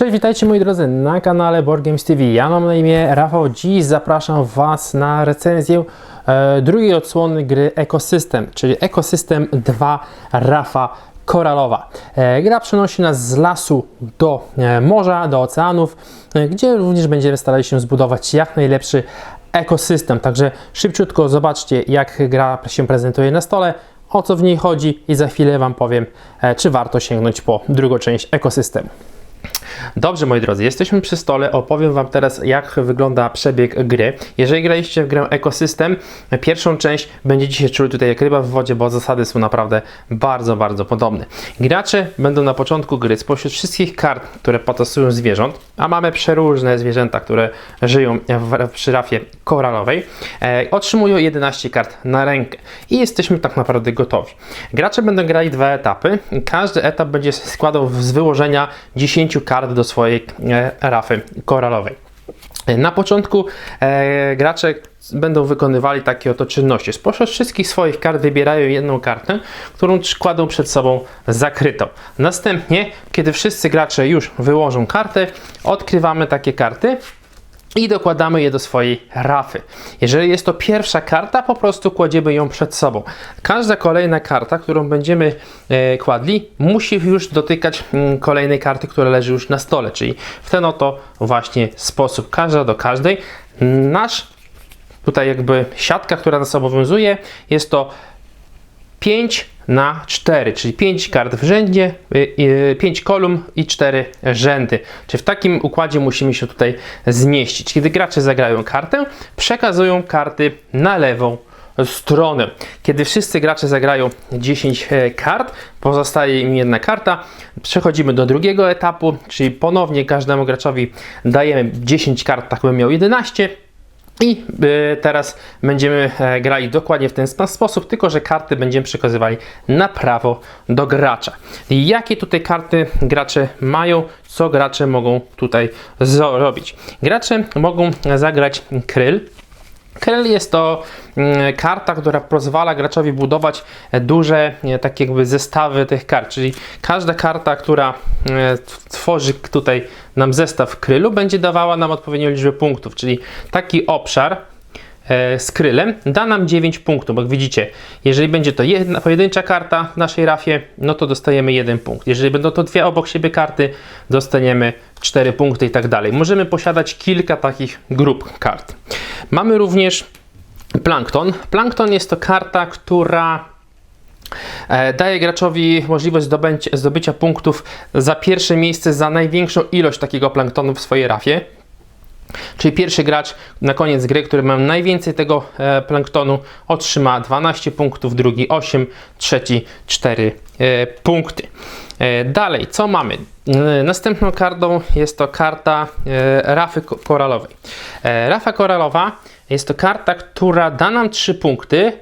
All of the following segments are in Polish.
Cześć, witajcie moi drodzy na kanale Board Games TV. Ja mam na imię Rafał. Dziś zapraszam Was na recenzję e, drugiej odsłony gry Ecosystem, czyli Ecosystem 2 Rafa Koralowa. E, gra przenosi nas z lasu do e, morza, do oceanów, e, gdzie również będziemy starali się zbudować jak najlepszy ekosystem. Także szybciutko zobaczcie, jak gra się prezentuje na stole, o co w niej chodzi i za chwilę Wam powiem, czy warto sięgnąć po drugą część ekosystemu. Dobrze, moi drodzy, jesteśmy przy stole. Opowiem Wam teraz, jak wygląda przebieg gry. Jeżeli graliście w grę Ekosystem, pierwszą część będziecie się czuli tutaj jak ryba w wodzie, bo zasady są naprawdę bardzo, bardzo podobne. Gracze będą na początku gry spośród wszystkich kart, które potasują zwierząt, a mamy przeróżne zwierzęta, które żyją w, przy rafie koralowej, e, otrzymują 11 kart na rękę i jesteśmy tak naprawdę gotowi. Gracze będą grali dwa etapy. Każdy etap będzie składał z wyłożenia 10 kart do swojej e, rafy koralowej. Na początku e, gracze będą wykonywali takie oto czynności. Spośród wszystkich swoich kart wybierają jedną kartę, którą kładą przed sobą zakrytą. Następnie, kiedy wszyscy gracze już wyłożą kartę, odkrywamy takie karty i dokładamy je do swojej rafy. Jeżeli jest to pierwsza karta, po prostu kładziemy ją przed sobą. Każda kolejna karta, którą będziemy e, kładli, musi już dotykać mm, kolejnej karty, która leży już na stole, czyli w ten oto właśnie sposób, każda do każdej. Nasz tutaj jakby siatka, która nas obowiązuje, jest to 5 na 4, czyli 5 kart w rzędzie, 5 kolumn i 4 rzędy. Czyli w takim układzie musimy się tutaj zmieścić. Kiedy gracze zagrają kartę, przekazują karty na lewą stronę. Kiedy wszyscy gracze zagrają 10 kart, pozostaje im jedna karta, przechodzimy do drugiego etapu, czyli ponownie każdemu graczowi dajemy 10 kart, tak bym miał 11 i y, teraz będziemy e, grali dokładnie w ten sposób, tylko że karty będziemy przekazywali na prawo do gracza. Jakie tutaj karty gracze mają, co gracze mogą tutaj zrobić? Gracze mogą zagrać kryl. Kryl jest to karta, która pozwala graczowi budować duże takie jakby zestawy tych kart, czyli każda karta, która e, tworzy tutaj nam zestaw krylu, będzie dawała nam odpowiednią liczbę punktów, czyli taki obszar e, z krylem da nam 9 punktów, jak widzicie, jeżeli będzie to jedna pojedyncza karta w naszej rafie, no to dostajemy 1 punkt. Jeżeli będą to dwie obok siebie karty, dostaniemy 4 punkty i tak dalej. Możemy posiadać kilka takich grup kart. Mamy również plankton. Plankton jest to karta, która e, daje graczowi możliwość zdobycia, punktów za pierwsze miejsce za największą ilość takiego planktonu w swojej rafie. Czyli pierwszy gracz na koniec gry, który ma najwięcej tego e, planktonu, otrzyma 12 punktów, drugi 8, trzeci 4 e, punkty. Dalej, co mamy? Następną kartą jest to karta rafy koralowej. Rafa koralowa jest to karta, która da nam 3 punkty,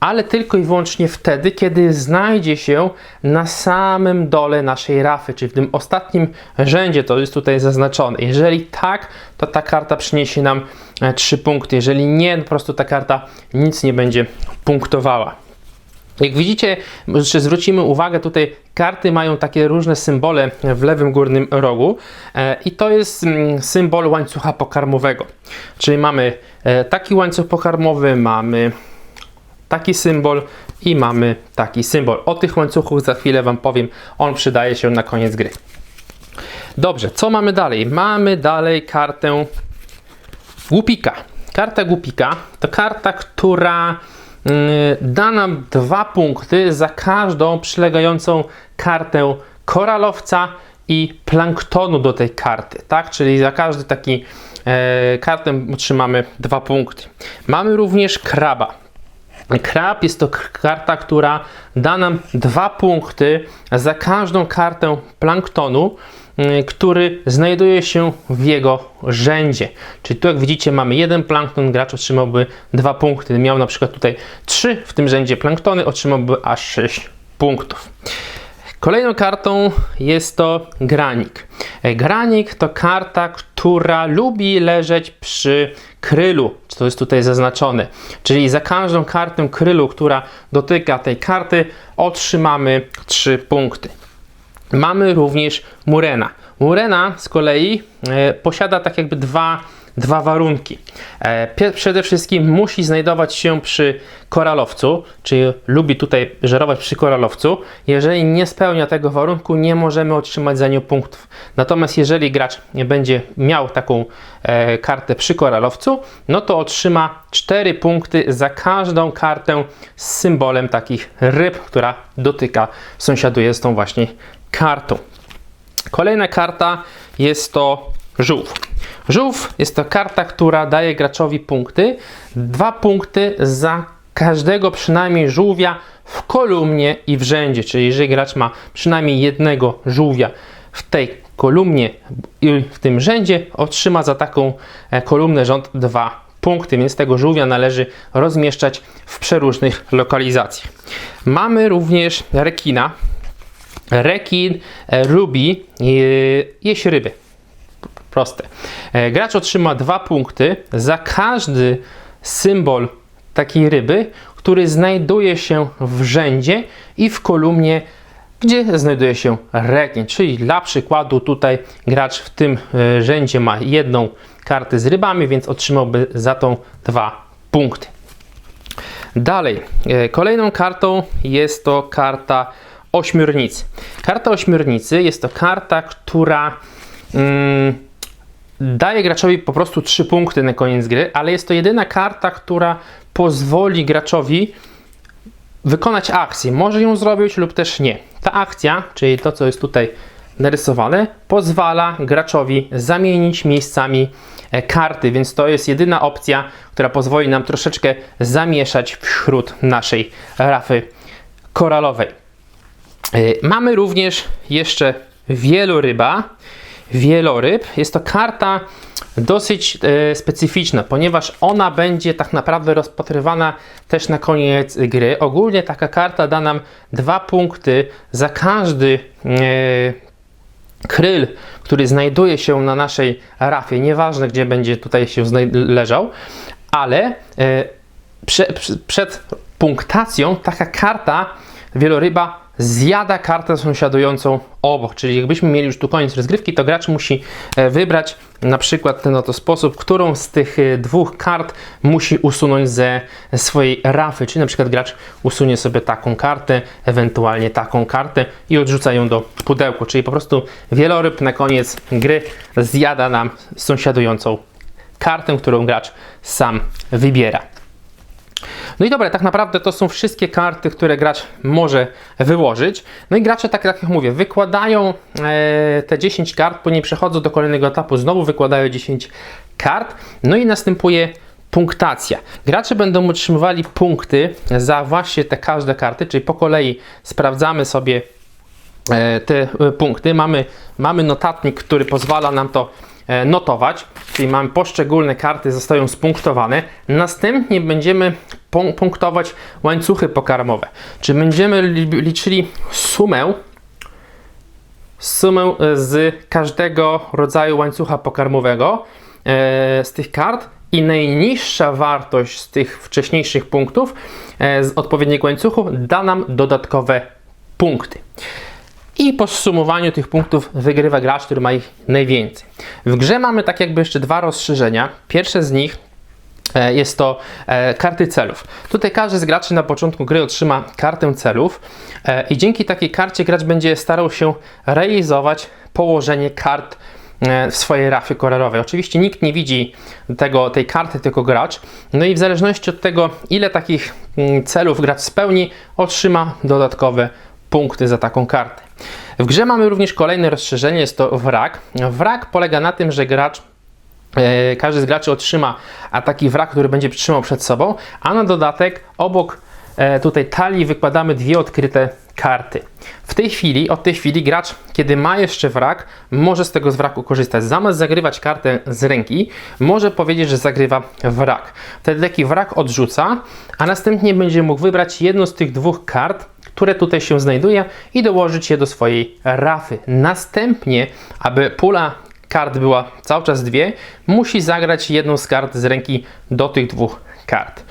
ale tylko i wyłącznie wtedy, kiedy znajdzie się na samym dole naszej rafy, czyli w tym ostatnim rzędzie, to jest tutaj zaznaczone. Jeżeli tak, to ta karta przyniesie nam 3 punkty. Jeżeli nie, po prostu ta karta nic nie będzie punktowała. Jak widzicie, jeszcze zwrócimy uwagę, tutaj karty mają takie różne symbole w lewym górnym rogu e, i to jest mm, symbol łańcucha pokarmowego. Czyli mamy e, taki łańcuch pokarmowy, mamy taki symbol i mamy taki symbol. O tych łańcuchach za chwilę Wam powiem, on przydaje się na koniec gry. Dobrze, co mamy dalej? Mamy dalej kartę głupika. Karta głupika to karta, która da nam dwa punkty za każdą przylegającą kartę koralowca i planktonu do tej karty, tak? Czyli za każdy taki e, kartę otrzymamy dwa punkty. Mamy również kraba. Krab jest to karta, która da nam dwa punkty za każdą kartę planktonu, który znajduje się w jego rzędzie. Czyli tu jak widzicie mamy jeden plankton, gracz otrzymałby dwa punkty. Miał na przykład tutaj trzy w tym rzędzie planktony, otrzymałby aż 6 punktów. Kolejną kartą jest to granik. E, granik to karta, która lubi leżeć przy krylu, co jest tutaj zaznaczone. Czyli za każdą kartę krylu, która dotyka tej karty, otrzymamy 3 punkty. Mamy również Murena. Murena z kolei e, posiada tak jakby dwa, dwa warunki. E, przede wszystkim musi znajdować się przy koralowcu, czyli lubi tutaj żerować przy koralowcu. Jeżeli nie spełnia tego warunku, nie możemy otrzymać za nią punktów. Natomiast jeżeli gracz będzie miał taką e, kartę przy koralowcu, no to otrzyma 4 punkty za każdą kartę z symbolem takich ryb, która dotyka, sąsiaduje z tą właśnie kartą. Kolejna karta jest to żółw. Żółw jest to karta, która daje graczowi punkty. Dwa punkty za każdego przynajmniej żółwia w kolumnie i w rzędzie. Czyli jeżeli gracz ma przynajmniej jednego żółwia w tej kolumnie i w tym rzędzie, otrzyma za taką e, kolumnę rząd dwa punkty, więc tego żółwia należy rozmieszczać w przeróżnych lokalizacjach. Mamy również rekina, rekin, e, rubi, e, jeść ryby. Proste. E, Gracz otrzyma dwa punkty za każdy symbol takiej ryby, który znajduje się w rzędzie i w kolumnie, gdzie znajduje się rekin. Czyli dla przykładu tutaj gracz w tym e, rzędzie ma jedną kartę z rybami, więc otrzymałby za tą dwa punkty. Dalej, e, kolejną kartą jest to karta ośmiornicy. Karta ośmiornicy jest to karta, która mm, daje graczowi po prostu 3 punkty na koniec gry, ale jest to jedyna karta, która pozwoli graczowi wykonać akcję. Może ją zrobić lub też nie. Ta akcja, czyli to, co jest tutaj narysowane, pozwala graczowi zamienić miejscami e, karty, więc to jest jedyna opcja, która pozwoli nam troszeczkę zamieszać wśród naszej rafy koralowej. E, Mamy również jeszcze wieloryba. Wieloryb jest to karta dosyć e, specyficzna, ponieważ ona będzie tak naprawdę rozpatrywana też na koniec gry. Ogólnie taka karta da nam dwa punkty za każdy e, kryl, który znajduje się na naszej rafie. Nieważne, gdzie będzie tutaj się leżał, ale e, prze, przed punktacją taka karta wieloryba zjada kartę sąsiadującą obok. Czyli jakbyśmy mieli już tu koniec rozgrywki, to gracz musi e, wybrać na przykład ten oto sposób, którą z tych e, dwóch kart musi usunąć ze swojej rafy. Czyli na przykład gracz usunie sobie taką kartę, ewentualnie taką kartę i odrzuca ją do pudełka. Czyli po prostu wieloryb na koniec gry zjada nam sąsiadującą kartę, którą gracz sam wybiera. No i dobra, tak naprawdę to są wszystkie karty, które gracz może wyłożyć. No i gracze, tak, jak mówię, wykładają e, te 10 kart, później przechodzą do kolejnego etapu, znowu wykładają 10 kart, no i następuje punktacja. Gracze będą otrzymywali punkty za właśnie te każde karty, czyli po kolei sprawdzamy sobie e, te e, punkty. Mamy, mamy notatnik, który pozwala nam to notować, czyli mamy poszczególne karty zostają spunktowane. Następnie będziemy punktować łańcuchy pokarmowe. Czy będziemy li- liczyli sumę sumę e, z każdego rodzaju łańcucha pokarmowego e, z tych kart i najniższa wartość z tych wcześniejszych punktów e, z odpowiedniego łańcuchu da nam dodatkowe punkty. I po zsumowaniu tych punktów wygrywa gracz, który ma ich najwięcej. W grze mamy tak jakby jeszcze dwa rozszerzenia. Pierwsze z nich jest to e, karty celów. Tutaj każdy z graczy na początku gry otrzyma kartę celów e, i dzięki takiej karcie gracz będzie starał się realizować położenie kart e, w swojej rafie koralowej. Oczywiście nikt nie widzi tego, tej karty, tylko gracz. No i w zależności od tego, ile takich mm, celów gracz spełni, otrzyma dodatkowe punkty za taką kartę. W grze mamy również kolejne rozszerzenie, jest to wrak. Wrak polega na tym, że gracz E, każdy z graczy otrzyma taki wrak, który będzie trzymał przed sobą, a na dodatek obok e, tutaj talii wykładamy dwie odkryte karty. W tej chwili, od tej chwili gracz, kiedy ma jeszcze wrak, może z tego z wraku korzystać. Zamiast zagrywać kartę z ręki, może powiedzieć, że zagrywa wrak. Wtedy taki wrak odrzuca, a następnie będzie mógł wybrać jedną z tych dwóch kart, które tutaj się znajduje i dołożyć je do swojej rafy. Następnie, aby pula kart była cały czas dwie, musi zagrać jedną z kart z ręki do tych dwóch kart.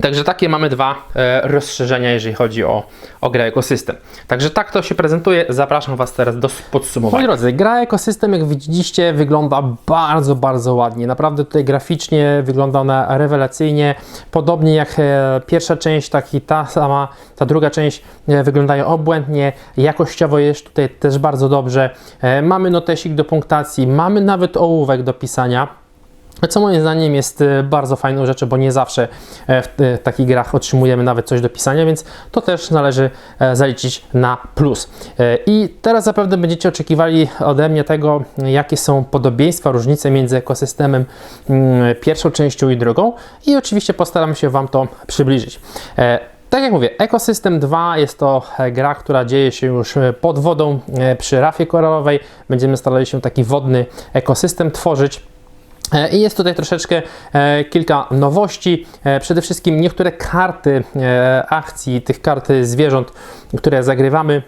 Także takie mamy dwa e, rozszerzenia, jeżeli chodzi o, o grę ekosystem. Także tak to się prezentuje. Zapraszam Was teraz do podsumowania. Moi drodzy, gra ekosystem, jak widzieliście, wygląda bardzo, bardzo ładnie. Naprawdę tutaj graficznie wygląda ona rewelacyjnie. Podobnie jak e, pierwsza część, tak i ta sama, ta druga część e, wyglądają obłędnie. Jakościowo jest tutaj też bardzo dobrze. Mamy notesik do punktacji, mamy nawet ołówek do pisania. Co moim zdaniem jest e, bardzo fajną rzeczą, bo nie zawsze e, w e, takich grach otrzymujemy nawet coś do pisania, więc to też należy zaliczyć na plus. I teraz zapewne będziecie oczekiwali ode mnie tego, jakie są podobieństwa, różnice między ekosystemem mm, pierwszą częścią i drugą i oczywiście postaram się Wam to przybliżyć. Tak jak mówię, Ecosystem 2 jest to gra, która dzieje się już pod wodą przy rafie koralowej. Będziemy starali się taki wodny ekosystem tworzyć. E, I jest tutaj troszeczkę e, kilka nowości. E, przede wszystkim niektóre karty akcji, tych kart zwierząt, które zagrywamy,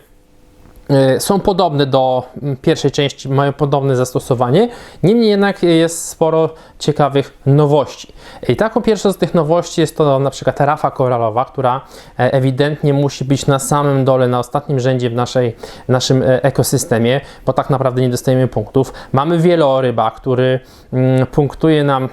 są podobne do mm, pierwszej części, mają podobne zastosowanie. Niemniej jednak jest sporo ciekawych nowości. I taką pierwszą z tych nowości jest to na przykład rafa koralowa, która e, ewidentnie musi być na samym dole, na ostatnim rzędzie w naszej, naszym e, ekosystemie, bo tak naprawdę nie dostajemy punktów. Mamy wieloryba, który mm, punktuje nam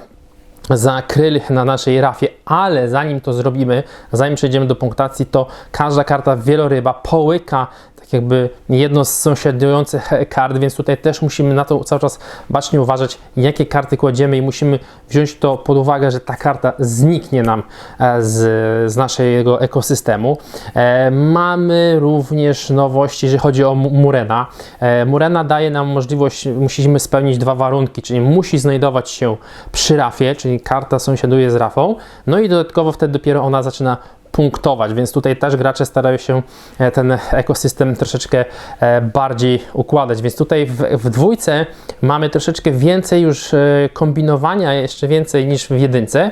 za kryl na naszej rafie, ale zanim to zrobimy, zanim przejdziemy do punktacji, to każda karta wieloryba połyka jakby jedno z sąsiadujących kart, więc tutaj też musimy na to cały czas bacznie uważać, jakie karty kładziemy i musimy wziąć to pod uwagę, że ta karta zniknie nam e, z, z naszego ekosystemu. E, mamy również nowość, jeżeli chodzi o Mu- Murena. E, Murena daje nam możliwość, musimy spełnić dwa warunki, czyli musi znajdować się przy rafie, czyli karta sąsiaduje z rafą, no i dodatkowo wtedy dopiero ona zaczyna punktować, więc tutaj też gracze starają się e, ten ekosystem troszeczkę e, bardziej układać, więc tutaj w, w dwójce mamy troszeczkę więcej już e, kombinowania, jeszcze więcej niż w jedynce.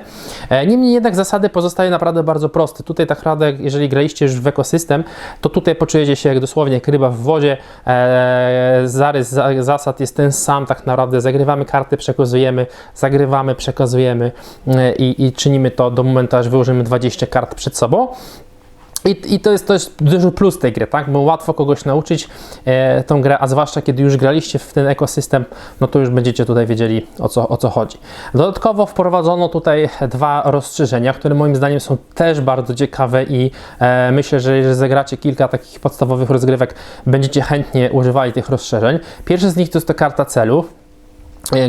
Niemniej jednak zasady pozostają naprawdę bardzo proste. Tutaj tak naprawdę, jeżeli graliście już w ekosystem, to tutaj poczujecie się jak dosłownie jak ryba w wodzie. Zarys za- zasad jest ten sam, tak naprawdę zagrywamy karty, przekazujemy, zagrywamy, przekazujemy i, i czynimy to do momentu, aż wyłożymy 20 kart przed sobą. I, I to jest też duży plus tej gry, tak? Bo łatwo kogoś nauczyć e, tą grę, a zwłaszcza kiedy już graliście w ten ekosystem, no to już będziecie tutaj wiedzieli o co, o co chodzi. Dodatkowo wprowadzono tutaj dwa rozszerzenia, które moim zdaniem są też bardzo ciekawe i e, myślę, że jeżeli zagracie kilka takich podstawowych rozgrywek, będziecie chętnie używali tych rozszerzeń. Pierwszy z nich to jest to karta celu, e,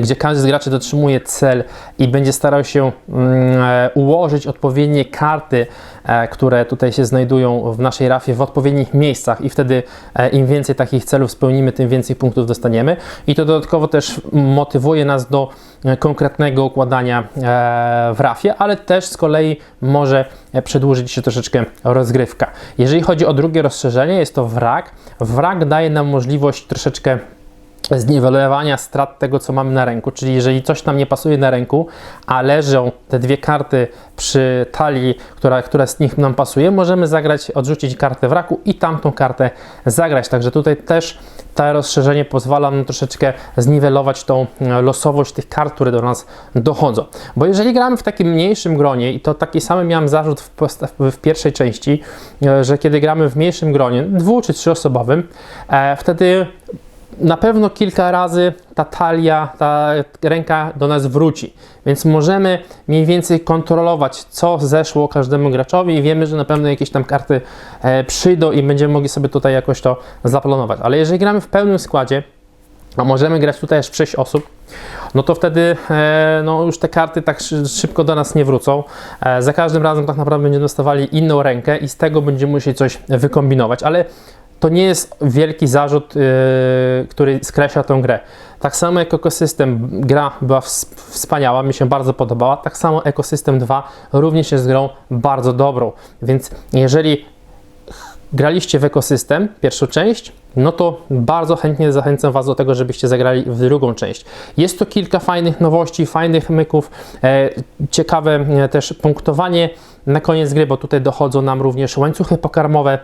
gdzie każdy z graczy dotrzymuje cel i będzie starał się mm, e, ułożyć odpowiednie karty, e, które tutaj się znajdują w naszej rafie w odpowiednich miejscach i wtedy e, im więcej takich celów spełnimy, tym więcej punktów dostaniemy i to dodatkowo też motywuje nas do konkretnego układania w rafie, ale też z kolei może przedłużyć się troszeczkę rozgrywka. Jeżeli chodzi o drugie rozszerzenie, jest to wrak. Wrak daje nam możliwość troszeczkę zniwelowania strat tego, co mamy na ręku. Czyli jeżeli coś nam nie pasuje na ręku, a leżą te dwie karty przy talii, która, która z nich nam pasuje, możemy zagrać, odrzucić kartę wraku i tamtą kartę zagrać. Także tutaj też to rozszerzenie pozwala nam troszeczkę zniwelować tą e, losowość tych kart, które do nas dochodzą. Bo jeżeli gramy w takim mniejszym gronie, i to taki sam miałem zarzut w, w pierwszej części, e, że kiedy gramy w mniejszym gronie, dwu czy trzyosobowym, e, wtedy na pewno kilka razy ta talia, ta ręka do nas wróci, więc możemy mniej więcej kontrolować, co zeszło każdemu graczowi i wiemy, że na pewno jakieś tam karty e, przyjdą i będziemy mogli sobie tutaj jakoś to zaplanować. Ale jeżeli gramy w pełnym składzie, a możemy grać tutaj aż w 6 osób, no to wtedy e, no już te karty tak szy- szybko do nas nie wrócą. E, za każdym razem tak naprawdę będziemy dostawali inną rękę i z tego będziemy musieli coś wykombinować, ale to nie jest wielki zarzut, yy, który skreśla tę grę. Tak samo jak ekosystem, gra była ws- wspaniała, mi się bardzo podobała, tak samo ekosystem 2 również jest grą bardzo dobrą. Więc jeżeli graliście w ekosystem, pierwszą część, no to bardzo chętnie zachęcam Was do tego, żebyście zagrali w drugą część. Jest to kilka fajnych nowości, fajnych myków, e, ciekawe e, też punktowanie na koniec gry, bo tutaj dochodzą nam również łańcuchy pokarmowe,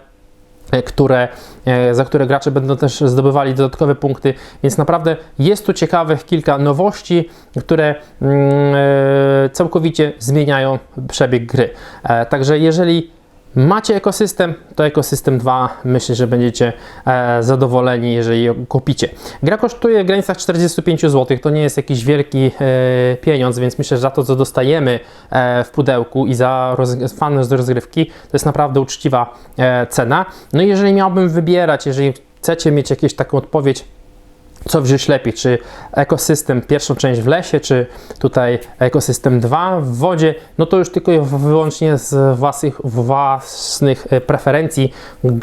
które, e, za które gracze będą też zdobywali dodatkowe punkty, więc naprawdę jest tu ciekawych kilka nowości, które mm, e, całkowicie zmieniają przebieg gry. E, Także jeżeli macie ekosystem, to ekosystem 2 myślę, że będziecie e, zadowoleni, jeżeli ją kupicie. Gra kosztuje w granicach 45 zł, to nie jest jakiś wielki e, pieniądz, więc myślę, że za to, co dostajemy e, w pudełku i za roz, fan z rozgrywki, to jest naprawdę uczciwa e, cena. No i jeżeli miałbym wybierać, jeżeli chcecie mieć jakąś taką odpowiedź, co wziąć lepiej, czy ekosystem pierwszą część w lesie, czy tutaj ekosystem 2 w wodzie, no to już tylko i wyłącznie z własnych, własnych e, preferencji,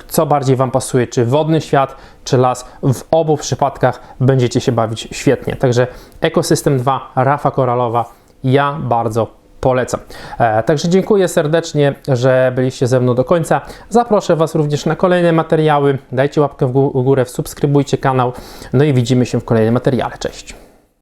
co bardziej Wam pasuje, czy wodny świat, czy las. W obu przypadkach będziecie się bawić świetnie. Także ekosystem 2, Rafa Koralowa, ja bardzo polecam. E, także dziękuję serdecznie, że byliście ze mną do końca. Zaproszę Was również na kolejne materiały. Dajcie łapkę w gó- w górę, subskrybujcie kanał. No i widzimy się w kolejnym materiale. Cześć.